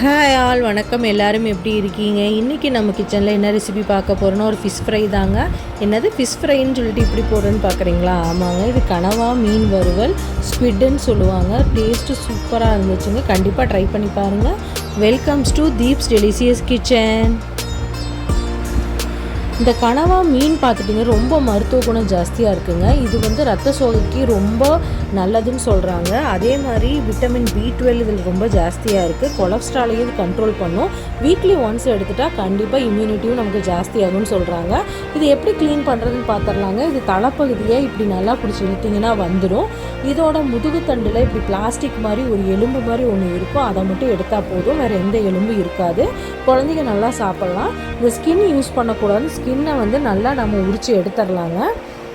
Hi all வணக்கம். எல்லாரும் எப்படி இருக்கீங்க? இன்றைக்கி நம்ம கிச்சனில் என்ன ரெசிபி பார்க்க போகிறோன்னா ஒரு ஃபிஷ் ஃப்ரை தாங்க. என்னது? ஃபிஷ் ஃப்ரைன்னு சொல்லிட்டு இப்படி போடுறேன்னு பார்க்குறீங்களா? ஆமாங்க இது கனவா மீன் வறுவல் ஸ்குவிட்னு சொல்லுவாங்க. டேஸ்ட்டு சூப்பராக இருந்துச்சுங்க. கண்டிப்பாக ட்ரை பண்ணி பாருங்கள் welcomes to Deep's delicious kitchen இந்த கனவா மீன் பார்த்துட்டிங்கன்னா ரொம்ப மருத்துவ குணம் ஜாஸ்தியாக இருக்குங்க. இது வந்து ரத்த சோகைக்கு ரொம்ப நல்லதுன்னு சொல்கிறாங்க அதே மாதிரி விட்டமின் பி டுவெல் இதில் ரொம்ப ஜாஸ்தியாக இருக்குது கொலஸ்ட்ராலையும் இது கண்ட்ரோல் பண்ணும். வீக்லி ஒன்ஸ் எடுத்துட்டால் கண்டிப்பாக இம்யூனிட்டியும் நமக்கு ஜாஸ்தியாகும்னு சொல்கிறாங்க இது எப்படி க்ளீன் பண்ணுறதுன்னு பார்த்துடலாங்க இது தலைப்பகுதியை இப்படி நல்லா பிடிச்சி இழுத்திங்கன்னா வந்துடும். இதோட முதுகு தண்டில் இப்படி பிளாஸ்டிக் மாதிரி ஒரு எலும்பு மாதிரி ஒன்று இருக்கும். அதை மட்டும் எடுத்தால் போதும். வேறு எந்த எலும்பும் இருக்காது. குழந்தைங்க நல்லா சாப்பிட்லாம். இந்த ஸ்கின் யூஸ் பண்ணக்கூடாது ஸ்கின்னை வந்து நல்லா நம்ம உரித்து எடுத்துடலாங்க.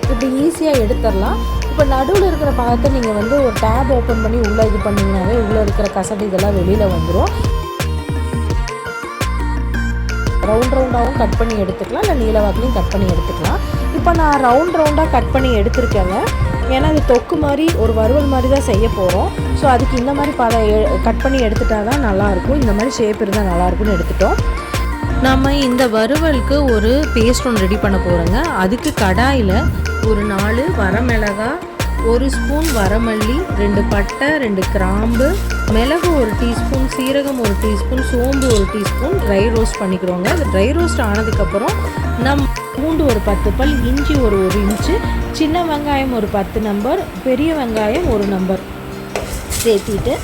இப்படி ஈஸியாக எடுத்துடலாம். இப்போ நடுவில் இருக்கிற பாகத்தை நீங்கள் வந்து ஒரு டேப் ஓப்பன் பண்ணி உள்ளே இது பண்ணிங்கனாவே உள்ளே இருக்கிற கசடு இதெல்லாம் வெளியில் வந்துடும் ரவுண்ட் ரவுண்டாகவும் கட் பண்ணி எடுத்துக்கலாம். இல்லை நீல வாக்கிலையும் கட் பண்ணி எடுத்துக்கலாம். இப்போ நான் ரவுண்ட் ரவுண்டாக கட் பண்ணி எடுத்திருக்கேங்க. ஏன்னா அது தொக்கு மாதிரி ஒரு வறுவல் மாதிரி தான் செய்ய போகிறோம் ஸோ அதுக்கு இந்த மாதிரி பல கட் பண்ணி எடுத்துட்டா தான் நல்லாயிருக்கும் இந்த மாதிரி ஷேப் இருந்தால் நல்லாயிருக்கும்னு எடுத்துட்டோம். நம்ம இந்த வறுவலுக்கு ஒரு பேஸ்ட் ஒன்று ரெடி பண்ண போகிறோங்க அதுக்கு கடாயில் ஒரு நாலு வரமிளகா ஒரு ஸ்பூன் வரமல்லி ரெண்டு பட்டை ரெண்டு கிராம்பு மிளகு ஒரு டீஸ்பூன் சீரகம் ஒரு டீஸ்பூன் சோம்பு ஒரு டீஸ்பூன் ட்ரை ரோஸ்ட் பண்ணிக்கிறோங்க. அது ட்ரை ரோஸ்ட் ஆனதுக்கப்புறம் நம் பூண்டு ஒரு பத்து பல் இஞ்சி ஒரு ஒரு இன்ச்சு சின்ன வெங்காயம் ஒரு பத்து நம்பர் பெரிய வெங்காயம் ஒரு நம்பர் சேர்த்திட்டு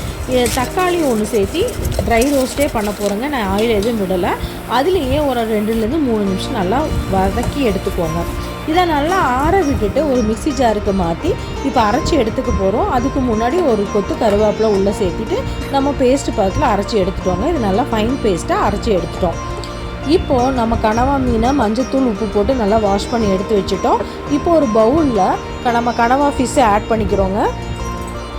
தக்காளி ஒன்று சேர்த்தி ட்ரை ரோஸ்ட்டே பண்ண போகிறேங்க நான் ஆயில் எதுவும் விடலை. அதுலேயே ஒரு ரெண்டுலேருந்து மூணு நிமிஷம் நல்லா வதக்கி எடுத்துக்கோங்க. இதை நல்லா ஆற விட்டுட்டு ஒரு மிக்சி ஜாருக்கு மாற்றி இப்போ அரைச்சி எடுத்துக்க போகிறோம் அதுக்கு முன்னாடி ஒரு கொத்து கருவேப்பிலை உள்ளே சேர்த்திட்டு நம்ம பேஸ்ட்டு பக்கத்தில் அரைச்சி எடுத்துட்டோங்க. இது நல்லா ஃபைன் பேஸ்ட்டாக அரைச்சி எடுத்துட்டோம். இப்போது நம்ம கனவா மீனை மஞ்சத்தூள் உப்பு போட்டு நல்லா வாஷ் பண்ணி எடுத்து வச்சுட்டோம். இப்போ ஒரு பவுலில் நம்ம கனவா ஃபிஷ்ஷை ஆட் பண்ணிக்கிறோங்க.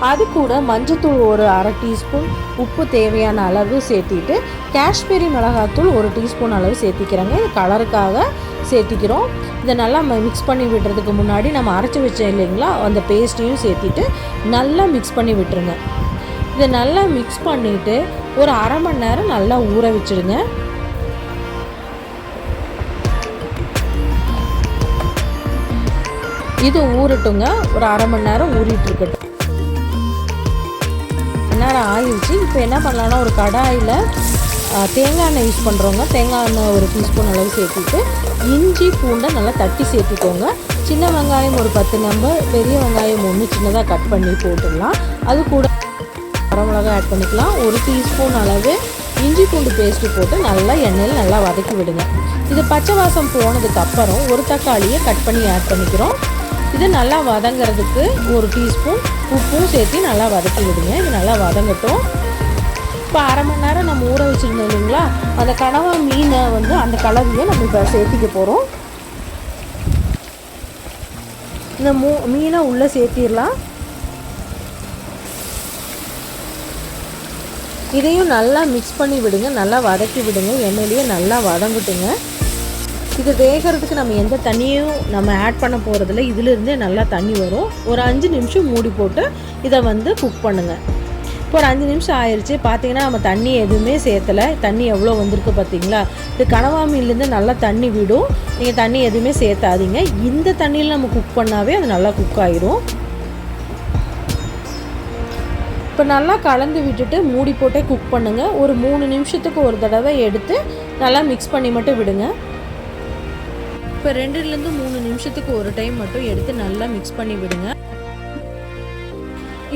அது கூட மஞ்சத்தூள் ஒரு அரை டீஸ்பூன் உப்பு தேவையான அளவு சேர்த்திட்டு காஷ்மீரி மிளகாத்தூள் ஒரு டீஸ்பூன் அளவு சேர்த்திக்கிறாங்க. இது கலருக்காக சேர்த்திக்கிறோம். இதை நல்லா மிக்ஸ் பண்ணி விடுறதுக்கு முன்னாடி நம்ம அரைச்சி வச்சோம் இல்லைங்களா அந்த பேஸ்ட்டையும் சேர்த்திட்டு நல்லா மிக்ஸ் பண்ணி விட்டுருங்க. இதை நல்லா மிக்ஸ் பண்ணிவிட்டு ஒரு அரை மணி நேரம் நல்லா ஊற வச்சுடுங்க இது ஊறட்டுங்க. ஒரு அரை மணி நேரம் ஊறிட்டு இருக்கட்டும். நேரம் ஆயிடுச்சு. இப்போ என்ன பண்ணலான்னா ஒரு கடாயில் தேங்காய் எண்ணெய் யூஸ் பண்ணுறவங்க தேங்காய் எண்ணெய் ஒரு டீஸ்பூன் அளவு சேர்த்துட்டு இஞ்சி பூண்டை நல்லா தட்டி சேர்த்துக்கோங்க. சின்ன வெங்காயம் ஒரு பத்து நம்பர் பெரிய வெங்காயம் ஒன்று சின்னதாக கட் பண்ணி போட்டுடலாம். அது கூட வரமிளகா ஆட் பண்ணிக்கலாம். ஒரு டீஸ்பூன் அளவு இஞ்சி பூண்டு பேஸ்ட்டு போட்டு நல்லா எண்ணெயில் நல்லா வதக்கி விடுங்க. இது பச்சை வாசம் போனதுக்கப்புறம் ஒரு தக்காளியை கட் பண்ணி ஆட் பண்ணிக்கிறோம். இது நல்லா வதங்கிறதுக்கு ஒரு டீஸ்பூன் உப்பும் சேர்த்து நல்லா வதக்கி விடுங்க. இது நல்லா வதங்கட்டும். இப்போ அரை மணி நேரம் நம்ம ஊற வச்சுருந்தோம் இல்லைங்களா? அந்த கனவா மீனை வந்து அந்த கலவையை நம்ம இப்போ சேர்த்திக்க போகிறோம் இந்த மூ மீனை உள்ளே சேர்த்திடலாம். இதையும் நல்லா மிக்ஸ் பண்ணி விடுங்க. நல்லா வதக்கி விடுங்க. எண்ணெயிலேயே நல்லா வதங்கட்டுங்க. இது வேகிறதுக்கு நம்ம எந்த தண்ணியும் நம்ம ஆட் பண்ண போகிறதில்ல இதிலிருந்தே நல்லா தண்ணி வரும். ஒரு அஞ்சு நிமிஷம் மூடி போட்டு இதை வந்து குக் பண்ணுங்கள் இப்போ ஒரு அஞ்சு நிமிஷம் ஆயிடுச்சு பார்த்தீங்கன்னா நம்ம தண்ணி எதுவுமே சேர்த்தலை. தண்ணி எவ்வளோ வந்திருக்கு பார்த்தீங்களா இது கனவா மீன்லேருந்து நல்லா தண்ணி விடும். நீங்கள் தண்ணி எதுவுமே சேர்த்தாதீங்க. இந்த தண்ணியில் நம்ம குக் பண்ணாவே அது நல்லா குக் ஆயிரும். இப்போ நல்லா கலந்து விட்டுட்டு மூடி போட்டே குக் பண்ணுங்கள் ஒரு மூணு நிமிஷத்துக்கு ஒரு தடவை எடுத்து நல்லா மிக்ஸ் பண்ணி மட்டும் விடுங்க. இப்போ ரெண்டுலேருந்து மூணு நிமிஷத்துக்கு ஒரு டைம் மட்டும் எடுத்து நல்லா மிக்ஸ் பண்ணி விடுங்க.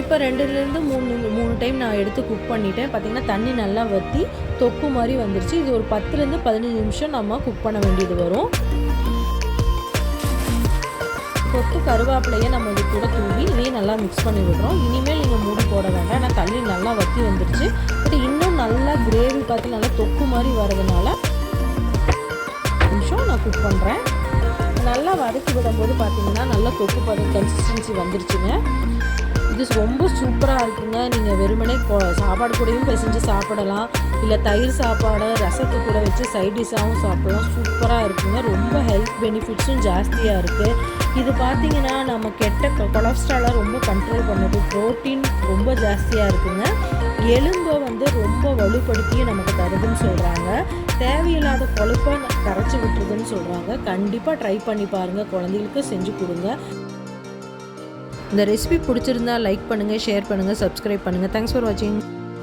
இப்போ ரெண்டுலேருந்து மூணு மூணு டைம் நான் எடுத்து குக் பண்ணிட்டேன். பார்த்திங்கன்னா தண்ணி நல்லா வற்றி தொக்கு மாதிரி வந்துருச்சு. இது ஒரு பத்துலேருந்து பதினஞ்சு நிமிஷம் நம்ம குக் பண்ண வேண்டியது வரும். கொத்து கருவேப்பிலையை நம்ம இது கூட தூவி இதையும் நல்லா மிக்ஸ் பண்ணி விடுறோம். இனிமேல் நீங்கள் மூடி போட வேண்டாம். ஏன்னா தண்ணி நல்லா வற்றி வந்துருச்சு. பட் இன்னும் நல்லா கிரேவி பார்த்து நல்லா தொக்கு மாதிரி வரதுனால குக் பண்ணுறேன் நல்லா வதக்கி விடும்போது பார்த்தீங்கன்னா நல்லா தொக்கு பதம் கன்சிஸ்டன்சி வந்துருச்சுங்க. இது ரொம்ப சூப்பராக இருக்குங்க. நீங்கள் வெறுமனே சாப்பாடு கூடயும் பிசைஞ்சு சாப்பிடலாம். இல்லை தயிர் சாப்பாடு ரசத்து கூட வச்சு சைட் டிஷ்ஷாகவும் சாப்பிடலாம். சூப்பராக இருக்குங்க. ரொம்ப ஹெல்த் பெனிஃபிட்ஸும் ஜாஸ்தியாக இருக்குது இது பார்த்திங்கன்னா நம்ம கெட்ட கொலஸ்ட்ராலை ரொம்ப கண்ட்ரோல் பண்ணுது. ப்ரோட்டீன் ரொம்ப ஜாஸ்தியாக இருக்குங்க. எலும்பை வந்து ரொம்ப வலுப்படுத்தியும் நமக்கு தருதுன்னு சொல்கிறாங்க தேவையில்லாத கொழுப்பை கரைச்சி விட்டுருதுன்னு சொல்கிறாங்க கண்டிப்பாக ட்ரை பண்ணி பாருங்கள் குழந்தைகளுக்கு செஞ்சு கொடுங்க. இந்த ரெசிபி பிடிச்சிருந்தா லைக் பண்ணுங்கள் ஷேர் பண்ணுங்கள் சப்ஸ்கிரைப் பண்ணுங்கள் தேங்க்ஸ் ஃபார் வாட்சிங்